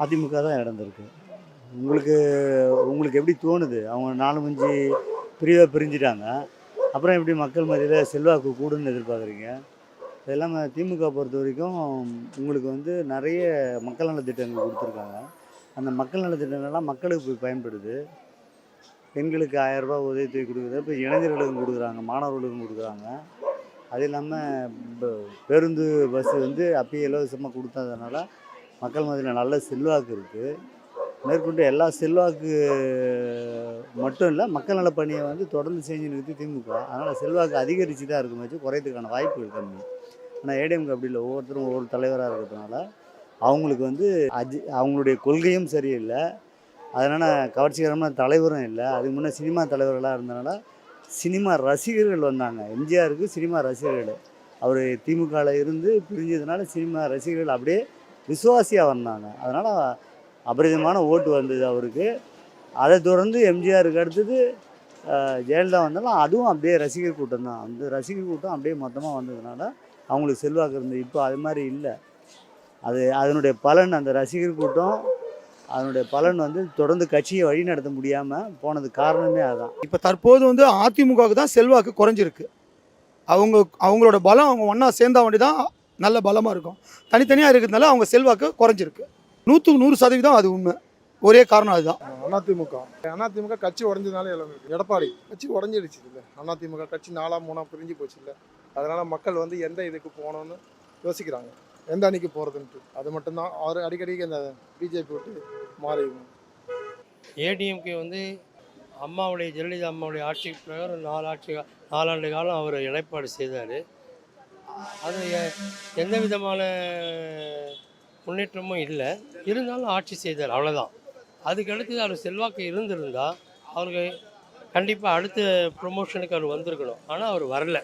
அதிமுக தான் நடந்திருக்கு. உங்களுக்கு உங்களுக்கு எப்படி தோணுது? அவங்க நாலு மஞ்சு பிரிவாக பிரிஞ்சிட்டாங்க. அப்புறம் எப்படி மக்கள் மத்தியில் செல்வாக்கு கூடுன்னு எதிர்பார்க்குறீங்க? அது இல்லாமல் திமுக பொறுத்த வரைக்கும் உங்களுக்கு வந்து நிறைய மக்கள் நலத்திட்டங்கள் கொடுத்துருக்காங்க. அந்த மக்கள் நலத்திட்டங்கள்லாம் மக்களுக்கு போய் பயன்படுது. பெண்களுக்கு ஆயிரம் உதவித்தொகை கொடுக்குறது இப்போ இளைஞர்களுக்கும் கொடுக்குறாங்க மாணவர்களுக்கும் கொடுக்குறாங்க. அது இல்லாமல் பேருந்து பஸ்ஸு வந்து அப்பயே இலவசமாக கொடுத்ததுனால மக்கள் மத்தியில் நல்ல செல்வாக்கு இருக்குது மேற்கொண்டு எல்லா செல்வாக்கு மட்டும் இல்லை மக்கள் நல பணியை வந்து தொடர்ந்து செஞ்சு நிறுத்தி திமுக. அதனால் செல்வாக்கு அதிகரித்து தான் இருக்குமாச்சு குறையதுக்கான வாய்ப்புகள் கம்மி. ஆனால் ஏடிஎம்க்கு அப்படி இல்லை. ஒவ்வொருத்தரும் ஒவ்வொரு தலைவராக இருக்கிறதுனால அவங்களுக்கு வந்து அஜி அவங்களுடைய கொள்கையும் சரியில்லை. அதனால் கவர்ச்சிகரமான தலைவரும் இல்லை. அதுக்கு முன்னே சினிமா தலைவர்களாக இருந்தனால சினிமா ரசிகர்கள் வந்தாங்க. எம்ஜிஆருக்கு சினிமா ரசிகர்கள். அவர் திமுகவில் இருந்து பிரிஞ்சதுனால சினிமா ரசிகர்கள் அப்படியே விசுவாசியாக வந்தாங்க. அதனால் அபரிதமான ஓட்டு வந்தது அவருக்கு. அதை தொடர்ந்து எம்ஜிஆருக்கு அடுத்தது ஜெயலலிதா வந்தாலும் அதுவும் அப்படியே ரசிகர் கூட்டம் தான். அந்த ரசிகர் கூட்டம் அப்படியே மொத்தமாக வந்ததுனால அவங்களுக்கு செல்வாக்கு இருந்தது. இப்போ அது மாதிரி இல்லை. அது அதனுடைய பலன் அந்த ரசிகர் கூட்டம் அதனுடைய பலன் வந்து தொடர்ந்து கட்சியை வழி நடத்த முடியாமல் போனது காரணமே அதுதான் இப்போ தற்போது வந்து அதிமுகவுக்கு தான் செல்வாக்கு குறைஞ்சிருக்கு. அவங்க அவங்களோட பலம் அவங்க ஒன்றா சேர்ந்தா வேண்டி தான் நல்ல பலமாக இருக்கும். தனித்தனியாக இருக்கிறதுனால அவங்க செல்வாக்கு குறைஞ்சிருக்கு. நூற்றுக்கு நூறு சதவீதம் அது உண்மை. ஒரே காரணம் அதுதான். அதிமுக அதிமுக கட்சி உடஞ்சதுனால இழந்திருக்கு எடப்பாடி கட்சி உடஞ்சிடுச்சு இல்லை. அதிமுக கட்சி நாலா மூணா பிரிஞ்சு போச்சு இல்லை. அதனால மக்கள் வந்து எந்த இதுக்கு போகணும்னு யோசிக்கிறாங்க. எந்த அணிக்கு போகிறதுன்ட்டு அது மட்டும்தான். அவர் அடிக்கடிக்கு இந்த பிஜேபி விட்டு மாறி ஏடிஎம்கே வந்து அம்மாவுடைய ஜெயலலிதா அம்மாவுடைய ஆட்சிக்கு பிரகாரம் நாலு ஆட்சி நாலாண்டு காலம் அவர் இடைப்பாடு செய்தார். அது எந்த விதமான முன்னேற்றமும் இல்லை. இருந்தாலும் ஆட்சி செய்தார் அவ்வளோதான் அதுக்கடுத்து அவர் செல்வாக்கு இருந்திருந்தால் அவருக்கு கண்டிப்பாக அடுத்த ப்ரொமோஷனுக்கு அவர் வந்திருக்கணும். ஆனால் அவர் வரல.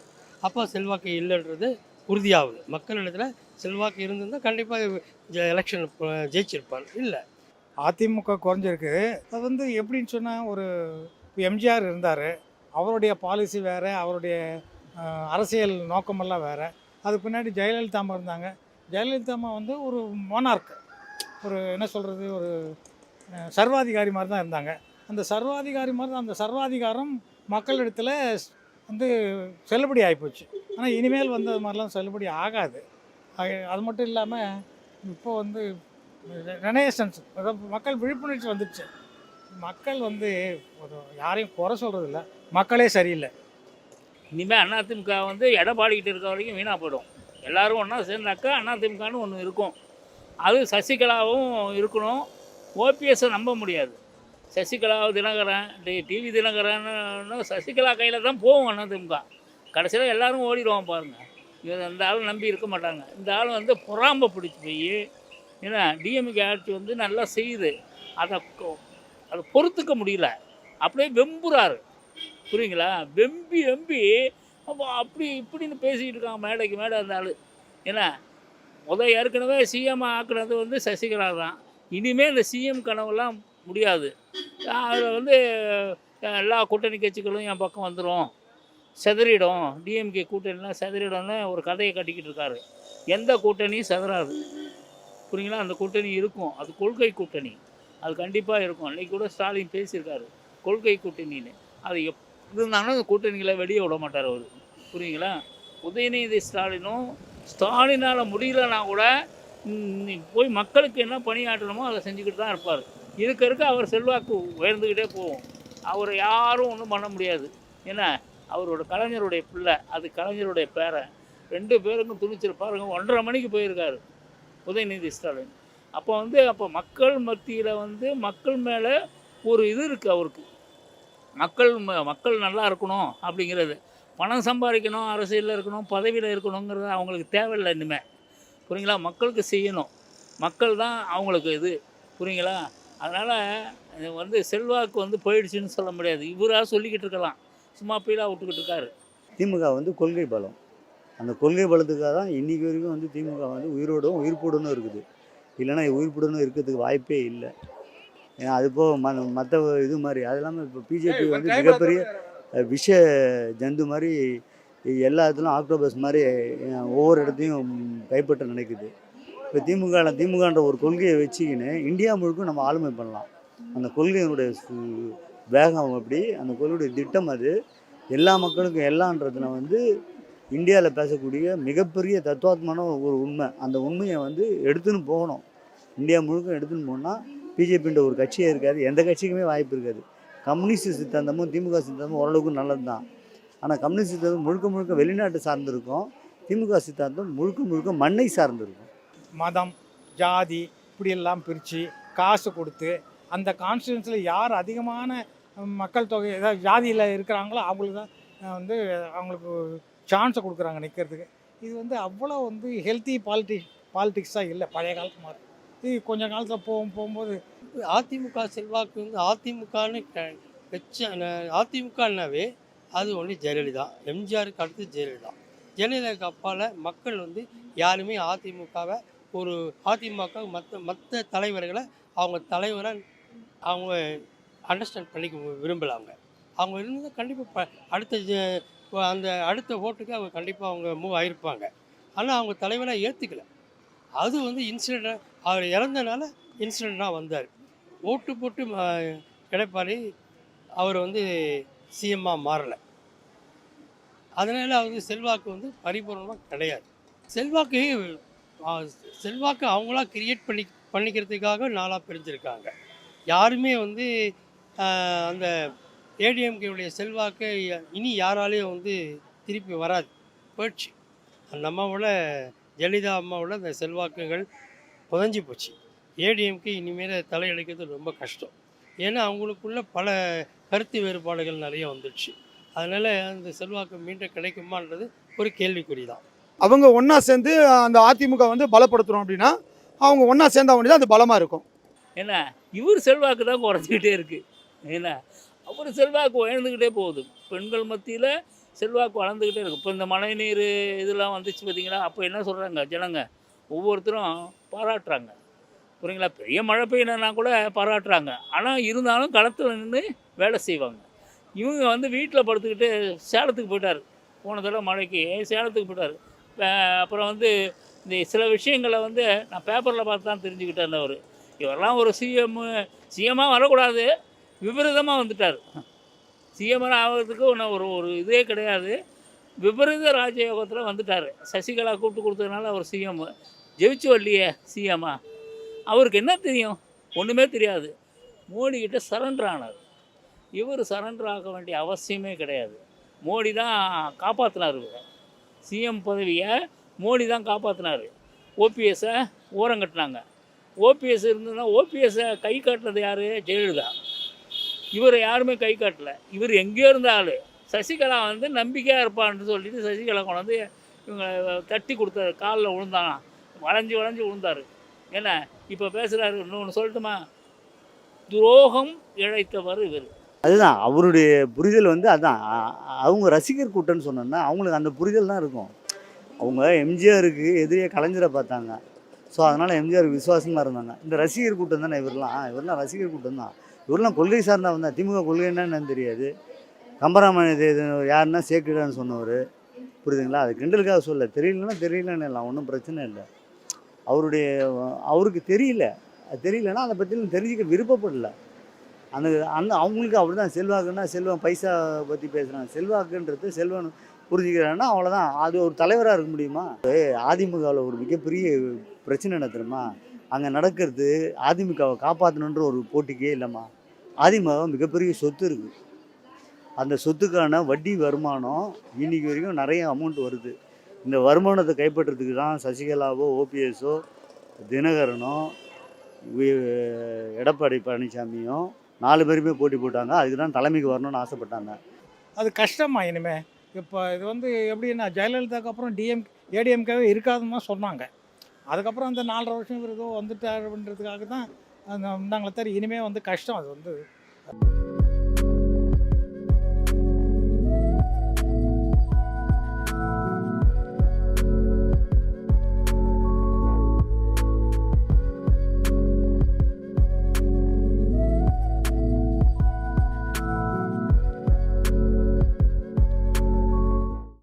அப்போ செல்வாக்கு இல்லைன்றது உறுதியாகுது. மக்களிடத்தில் செல்வாக்கு இருந்திருந்தால் கண்டிப்பாக எலெக்ஷன் ஜெயிச்சிருப்பார். இல்லை. அதிமுக குறைஞ்சிருக்கு. அது வந்து எப்படின்னு சொன்னால் ஒரு எம்ஜிஆர் இருந்தார். அவருடைய பாலிசி வேறு அவருடைய அரசியல் நோக்கமெல்லாம் வேறு. அதுக்கு பின்னாடி ஜெயலலிதா அம்மா இருந்தாங்க. ஜெயலலிதா அம்மா வந்து ஒரு மோனார்க் ஒரு என்ன சொல்கிறது ஒரு சர்வாதிகாரி மாதிரி தான் இருந்தாங்க. அந்த சர்வாதிகாரி மாதிரி தான் அந்த சர்வாதிகாரம் மக்களிடத்தில் வந்து செல்லுபடி ஆகிப்போச்சு ஆனால் இனிமேல் வந்து அது மாதிரிலாம் செல்லுபடி ஆகாது. அது மட்டும் இல்லாமல் இப்போ வந்து ரெனேசன்ஸ் அதாவது மக்கள் விழிப்புணர்ச்சி வந்துடுச்சு மக்கள் வந்து ஒரு யாரையும் குறை சொல்கிறது இல்லை மக்களே சரியில்லை. இனிமேல் அதிமுக வந்து எடப்பாடிக்கிட்டு இருக்க வரைக்கும் வீணாக போயிடும். எல்லாரும் ஒன்றா சேர்ந்தாக்கா அதிமுகன்னு ஒன்று இருக்கும். அது சசிகலாவும் இருக்கணும். ஓபிஎஸ்ஸை நம்ப முடியாது. சசிகலா தினகரன் டி- டிவி தினகரன் சசிகலா கையில் தான் போகும் அதிமுக. கடைசியில் எல்லோரும் ஓடிடுவான் பாருங்கள் இவர் அந்த ஆள் நம்பி இருக்க மாட்டாங்க. இந்த ஆள் வந்து பொறாமை பிடிச்சி போய் ஏன்னா டிஎம்கே ஆட்சி வந்து நல்லா செய்யுது. அதை அதை பொறுத்துக்க முடியல. அப்படியே வெம்புறாரு. புரியுங்களா? வெம்பி வெம்பி அப்போ அப்படி இப்படின்னு பேசிக்கிட்டு இருக்காங்க மேடைக்கு மேடை இருந்தாலும் ஏன்னா முத ஏற்கனவே சிஎம் ஆக்குனது வந்து சசிகலா தான். இனிமேல் இந்த சிஎம் கனவுலாம் முடியாது. அதில் வந்து எல்லா கூட்டணி கட்சிகளும் என் பக்கம் வந்துடும் செதறிடும். டிஎம்கே கூட்டணிலாம் செதறிடும்னு ஒரு கதையை கட்டிக்கிட்டு இருக்காரு. எந்த கூட்டணியும் செதறாது. புரியுங்களா? அந்த கூட்டணி இருக்கும். அது கொள்கை கூட்டணி. அது கண்டிப்பாக இருக்கும். அன்றைக்கி கூட ஸ்டாலின் பேசியிருக்காரு. கொள்கை கூட்டணின்னு. அது எப் இருந்தாலும் அந்த கூட்டணிகளை வெளியே விட மாட்டார் அவர். புரியுங்களா? உதயநிதி ஸ்டாலினும் ஸ்டாலினால் முடியலன்னா கூட நீ போய் மக்களுக்கு என்ன பணியாற்றணுமோ அதை செஞ்சுக்கிட்டு தான் இருப்பார். இருக்க இருக்க அவர் செல்வாக்கு உயர்ந்துக்கிட்டே போகும். அவரை யாரும் ஒன்றும் பண்ண முடியாது. ஏன்னா அவரோட கலைஞருடைய பிள்ளை அது கலைஞருடைய பேரை ரெண்டு பேருக்கும் துணிச்சல் பாருங்க ஒன்றரை மணிக்கு போயிருக்காரு உதயநிதி ஸ்டாலின். அப்போ வந்து அப்போ மக்கள் மத்தியில் வந்து மக்கள் மேலே ஒரு இது இருக்குது அவருக்கு. மக்கள் மக்கள் நல்லா இருக்கணும் அப்படிங்கிறது. பணம் சம்பாதிக்கணும் அரசியலில் இருக்கணும் பதவியில் இருக்கணுங்கிறது அவங்களுக்கு தேவையில்லை இனிமேல் புரியுங்களா? மக்களுக்கு செய்யணும். மக்கள் தான் அவங்களுக்கு இது. புரியுங்களா? அதனால் வந்து செல்வாக்கு வந்து போயிடுச்சுன்னு சொல்ல முடியாது. இவராக சொல்லிக்கிட்டு இருக்கலாம். சும்மா பீலாக விட்டுக்கிட்டு இருக்காரு. திமுக வந்து கொள்கை பலம். அந்த கொள்கை பலத்துக்காக தான் இன்றைக்கி வரைக்கும் வந்து திமுக வந்து உயிரோடும் உயிர்ப்புடனும் இருக்குது. இல்லைன்னா உயிர்ப்புடனும் இருக்கிறதுக்கு வாய்ப்பே இல்லை. ஏன்னா அது போக ம மற்ற இது மாதிரி அது இல்லாமல் இப்போ பிஜேபி வந்து மிகப்பெரிய விஷ ஜந்து மாதிரி எல்லா இடத்துலையும் ஆக்டோபஸ் மாதிரி ஒவ்வொரு இடத்தையும் கைப்பற்ற நினைக்குது. இப்போ திமுக திமுகன்ற ஒரு கொள்கையை வச்சுக்கின்னு இந்தியா முழுக்க நம்ம ஆளுமை பண்ணலாம். அந்த கொள்கையினுடைய வேகம் அப்படி அந்த கொள்கையுடைய திட்டம் அது. எல்லா மக்களுக்கும் எல்லான்றதுல வந்து இந்தியாவில் பேசக்கூடிய மிகப்பெரிய தத்துவாத்மான ஒரு உண்மை. அந்த உண்மையை வந்து எடுத்துன்னு போகணும். இந்தியா முழுக்க எடுத்துன்னு போனால் பிஜேபின்ற ஒரு கட்சியே இருக்காது. எந்த கட்சிக்குமே வாய்ப்பு இருக்காது. கம்யூனிஸ்ட் சித்தாந்தமும் திமுக சித்தாந்தமும் ஓரளவுக்கு நல்லது தான் ஆனால் கம்யூனிஸ்ட் சித்தாந்தம் முழுக்க முழுக்க வெளிநாட்டு சார்ந்திருக்கும். திமுக சித்தாந்தம் முழுக்க முழுக்க மண்ணை சார்ந்திருக்கும். மதம் ஜாதி இப்படியெல்லாம் பிரித்து காசு கொடுத்து அந்த கான்ஸ்டியூன்ஸில் யார் அதிகமான மக்கள் தொகை ஏதாவது ஜாதியில் இருக்கிறாங்களோ அவங்களுக்கு தான் வந்து அவங்களுக்கு சான்ஸை கொடுக்குறாங்க நிற்கிறதுக்கு இது வந்து அவ்வளோ வந்து ஹெல்த்தி பாலிட்டி பாலிட்டிக்ஸாக இல்லை. பழைய காலத்து மாதிரி. இது கொஞ்ச காலத்தில் போகும் போகும்போது அதிமுக செல்வாக்கு வந்து அதிமுகன்னு வச்ச அதிமுகனாவே அது ஒன்று ஜெயலலிதா. எம்ஜிஆருக்கு அடுத்து ஜெயலலிதா. ஜெயலலிதாவுக்கு அப்பால் மக்கள் வந்து யாருமே அதிமுகவை ஒரு அதிமுக மற்ற மற்ற தலைவர்களை அவங்க தலைவரை அவங்க அண்டர்ஸ்டாண்ட் பண்ணிக்க விரும்பல அவங்க அவங்க இருந்தால் கண்டிப்பாக அடுத்த அந்த அடுத்த ஓட்டுக்கு அவங்க கண்டிப்பாக அவங்க மூவ் ஆகிருப்பாங்க ஆனால் அவங்க தலைவராக ஏற்றுக்கலை அது வந்து இன்சிடெண்ட் அவர் இறந்தனால இன்சிடெண்ட்டாக வந்தார். ஓட்டு போட்டு ம- எடப்பாடி அவர் வந்து சிஎம்மாக மாறலை. அதனால் அவர் செல்வாக்கு வந்து பரிபூர்ணமாக கிடையாது. செல்வாக்கு செல்வாக்கு அவங்களா கிரியேட் பண்ணி பண்ணிக்கிறதுக்காக நாளாக பிரிஞ்சிருக்காங்க. யாருமே வந்து அந்த ஏடிஎம்கேவுடைய செல்வாக்கை இனி யாராலையும் வந்து திருப்பி வராது. போயிடுச்சு அந்த ஜெயலலிதா அம்மாவோட அந்த செல்வாக்குகள் புதஞ்சு போச்சு. ஏடிஎம்கே இனிமேல் தலையெடுக்கிறது ரொம்ப கஷ்டம். ஏன்னா அவங்களுக்குள்ள பல கருத்து வேறுபாடுகள் நிறைய வந்துடுச்சு. அதனால் அந்த செல்வாக்கு மீண்டும் கிடைக்குமான்றது ஒரு கேள்விக்குறி தான் அவங்க ஒன்றா சேர்ந்து அந்த அதிமுக வந்து பலப்படுத்துகிறோம் அப்படின்னா அவங்க ஒன்றா சேர்ந்தா வேண்டி தான் அது பலமாக இருக்கும். என்ன இவர் செல்வாக்கு தான் குறைஞ்சிக்கிட்டே இருக்குது என்ன அவர் செல்வாக்கு உயர்ந்துக்கிட்டே போகுது. பெண்கள் மத்தியில் செல்வாக்கு வளர்ந்துக்கிட்டே இருக்குது இப்போ இந்த மழைநீர் இதெல்லாம் வந்துச்சு பார்த்தீங்களா அப்போ என்ன சொல்கிறாங்க ஜனங்க? ஒவ்வொருத்தரும் பாராட்டுறாங்க. புரியுங்களா? பெரிய மழை பெய்யணுன்னா கூட பாராட்டுறாங்க. ஆனால் இருந்தாலும் களத்தில் நின்று வேலை செய்வாங்க. இவங்க வந்து வீட்டில் படுத்துக்கிட்டு சேலத்துக்கு போயிட்டார். போன தடவை மழைக்கு சேலத்துக்கு போயிட்டார். அப்புறம் வந்து இந்த சில விஷயங்களை வந்து நான் பேப்பரில் பார்த்து தான் தெரிஞ்சுக்கிட்டேன் அவர் இவரெல்லாம் ஒரு சிஎம் சிஎம்மாக வரக்கூடாது. விபரீதமாக வந்துட்டார். சிஎம்எல் ஆகிறதுக்கு ஒன்றும் ஒரு ஒரு இதே கிடையாது. விபரீத ராஜயோகத்தில் வந்துட்டார். சசிகலா கூப்பிட்டு கொடுத்ததுனால அவர் சிஎம். ஜெயிச்சு வரலையே சிஎம்மா. அவருக்கு என்ன தெரியும்? ஒன்றுமே தெரியாது. மோடி சரண்டர் ஆனார். இவர் சரண்டர் ஆக வேண்டிய அவசியமே கிடையாது. மோடி தான் காப்பாற்றினார் இவரை. சிஎம் பதவியை மோடி தான் காப்பாற்றினார் ஓபிஎஸ்ஸை ஓரங்கட்டினாங்க ஓபிஎஸ் இருந்ததுன்னா ஓபிஎஸ்ஸை கை காட்டினது யார்? ஜெயலலிதா. இவரை யாருமே கை காட்டல. இவர் எங்கேயோ இருந்தாலும் சசிகலா வந்து நம்பிக்கையாக இருப்பான்னு சொல்லிட்டு சசிகலா கொண்டாந்து இவங்க தட்டி கொடுத்தாரு. காலில் விழுந்தாங்க வளைஞ்சு வளைஞ்சு விழுந்தாரு. என்ன இப்போ பேசுகிறாரு இன்னொன்று சொல்லட்டுமா? துரோகம் இழைத்தவர் இவர். அதுதான். அவருடைய புரிதல் வந்து அதுதான் அவங்க ரசிகர் கூட்டம்னு சொன்னோன்னா அவங்களுக்கு அந்த புரிதல் தான் இருக்கும். அவங்க எம்ஜிஆருக்கு எதிரியே கலைஞரை பார்த்தாங்க. ஸோ அதனால் எம்ஜிஆருக்கு விசுவாசமாக இருந்தாங்க. இந்த ரசிகர் கூட்டம் தானே இவரெலாம்? இவரெலாம் ரசிகர் கூட்டம் தான். இவரெல்லாம் கொள்கை சார்ந்தவன் தான். திமுக கொள்கை என்னன்னு தெரியாது. கம்பராமாயண இது யாருன்னா சேக்கிடான்னு சொன்னவர். புரியுதுங்களா? அது கிண்டலுக்காக சொல்ல தெரியலன்னா தெரியலன்னு இல்லை. ஒன்றும் பிரச்சனை இல்லை. அவருடைய அவருக்கு தெரியல. அது தெரியலன்னா அதை பற்றிலாம் தெரிஞ்சுக்க விருப்பப்படல. அந்த அந்த அவங்களுக்கு அப்படி தான் செல்வாக்குன்னா செல்வம் பைசா பற்றி பேசுகிறாங்க செல்வாக்குன்றது செல்வன் புரிஞ்சுக்கிறான்னா அவ்வளோதான் அது ஒரு தலைவராக இருக்க முடியுமா? அதிமுகவில் ஒரு மிகப்பெரிய பிரச்சனை என்ன தெரியுமா? அங்கே நடக்கிறது அதிமுகவை காப்பாற்றணுன்ற ஒரு போட்டிக்கே இல்லைம்மா. அதிமுக மிகப்பெரிய சொத்து இருக்குது அந்த சொத்துக்கான வட்டி வருமானம் இன்றைக்கி வரைக்கும் நிறைய அமௌண்ட் வருது. இந்த வருமானத்தை கைப்பற்றுறதுக்கு தான் சசிகலாவோ ஓபிஎஸோ தினகரனோ எடப்பாடி பழனிசாமியும் நாலு பேருமே போட்டி போட்டாங்க. அதுக்கு தான் தலைமைக்கு வரணும்னு ஆசைப்பட்டாங்க. அது கஷ்டமா இனிமே. இப்போ இது வந்து எப்படின்னா ஜெயலலிதாக்கு அப்புறம் டிஎம் ஏடிஎம்கேவே இருக்காதுன்னு தான் சொன்னாங்க. அதுக்கப்புறம் அந்த நாலரை வருஷம் இவர் ஏதோ வந்துட்டாருன்றதுக்காக தான் அந்த இருந்தாங்களே இனிமேல் வந்து கஷ்டம் அது வந்து